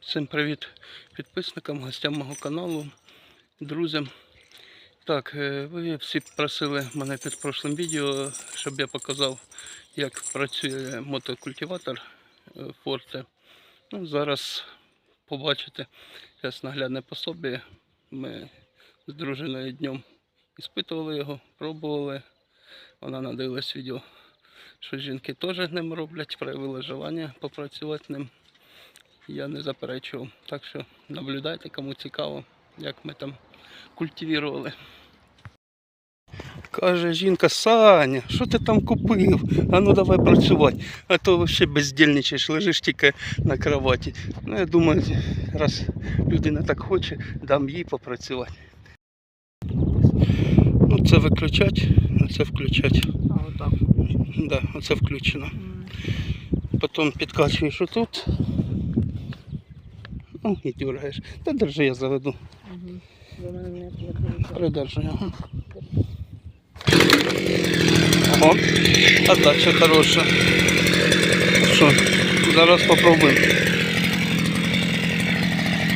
Всім привіт підписникам, гостям мого каналу, друзям. Так, е, ви всі просили мене під прошлим відео, щоб я показав, як працює мотокультиватор е, Forte. Ну, зараз побачите, зараз наглядне пособі. Ми з дружиною днем іспитували його, пробували. Вона надивилась відео, що жінки теж ним роблять, проявили желання попрацювати ним я не заперечував. Так що наблюдайте, кому цікаво, як ми там культивували. Каже жінка, Саня, що ти там купив? А ну давай працювати. А то ще бездільничаєш, лежиш тільки на кроваті. Ну, я думаю, раз людина так хоче, дам їй попрацювати. Ну, це виключать, а це включать. А, отак. Да, оце включено. Потім підкачуєш отут. Ну, і дергаєш. Та держи, я заведу. Угу. До мене не Придержу його. О, отдача хороша. Що, зараз попробуємо.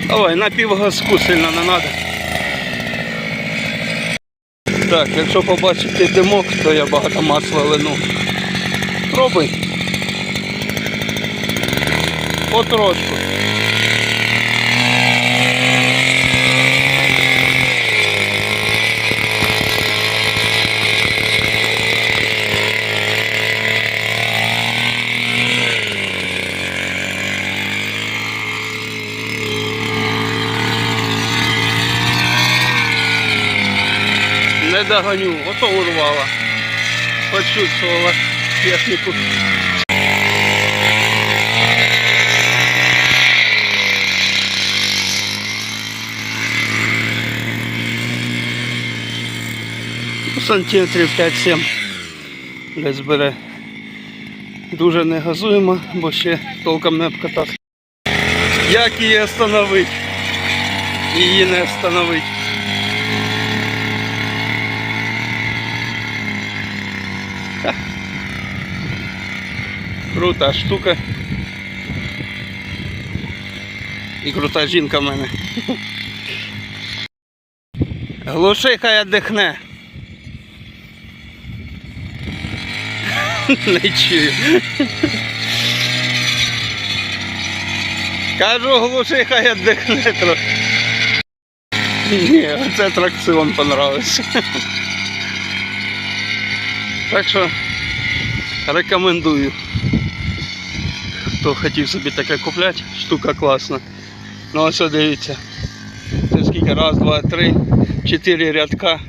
Давай, на півгазку сильно не треба. Так, якщо побачите димок, то я багато масла лину. Пробуй. Потрошку. Не догоню, ото урвала. Почувствовала техніку. Сантиметрів 5-7 десь бере. Дуже не газуємо, бо ще толком не обкатав. Як її остановити? Її не остановить. Крута штука. І крута жінка в мене. Глуши, хай віддихне. Не чую. Кажу, глуши, хай віддихне трохи. Ні, оце атракціон понравився. Так що рекомендую. Хто хотів собі таке купляти, штука класна. Ну ось дивіться. Це скільки? Раз, два, три, чотири рядка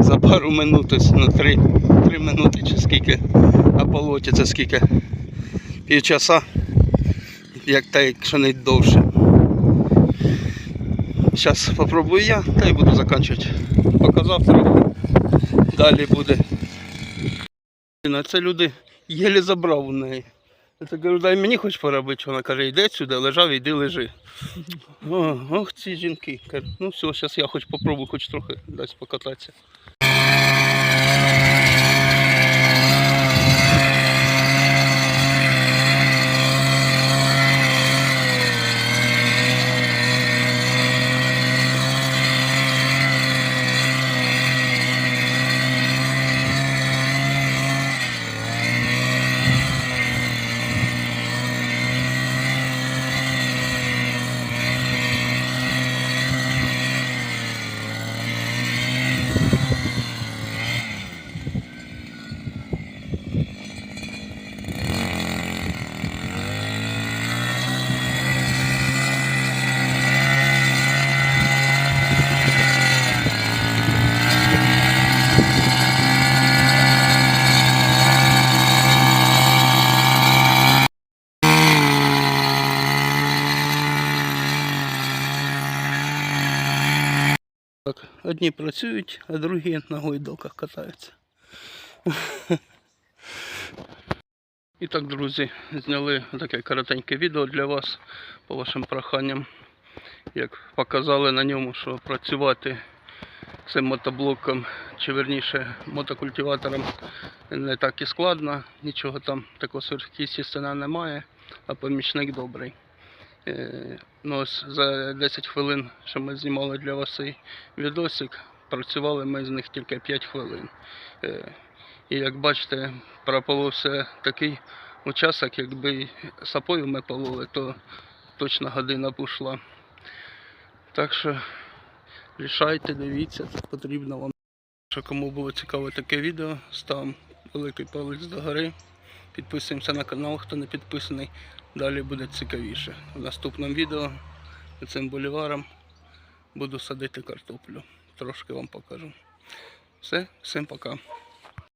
за пару минут, на три, три минути чи скільки. А полоті це скільки? Півчаса. Як та якщо не довше. Зараз спробую я та й буду закінчувати. Показав трохи. Далі буде. Це люди єлі забрав у неї. Я так кажу, дай мені хоч поробити. Вона каже, йди сюди, лежав, йди лежи. О, ох, ці жінки. Кажу, ну все, зараз я хоч попробую, хоч трохи десь покататися. Так, одні працюють, а другі на гойдалках катаються. І так, друзі, зняли таке коротеньке відео для вас по вашим проханням. Як показали на ньому, що працювати цим мотоблоком, чи верніше мотокультиватором не так і складно, нічого там такого сверхъестественного немає, а помічник добрий. Е, Ну, ось за 10 хвилин, що ми знімали для вас цей відосик, працювали ми з них тільки 5 хвилин. Е, І як бачите, прополовся такий учасок, якби сапою ми пололи, то точно година б ушла. Так що рішайте, дивіться, потрібно вам. Що кому було цікаве таке відео, ставимо великий палець догори. Підписуємося на канал, хто не підписаний. Далі буде цікавіше. В наступному відео цим боліваром буду садити картоплю. Трошки вам покажу. Все, всім пока.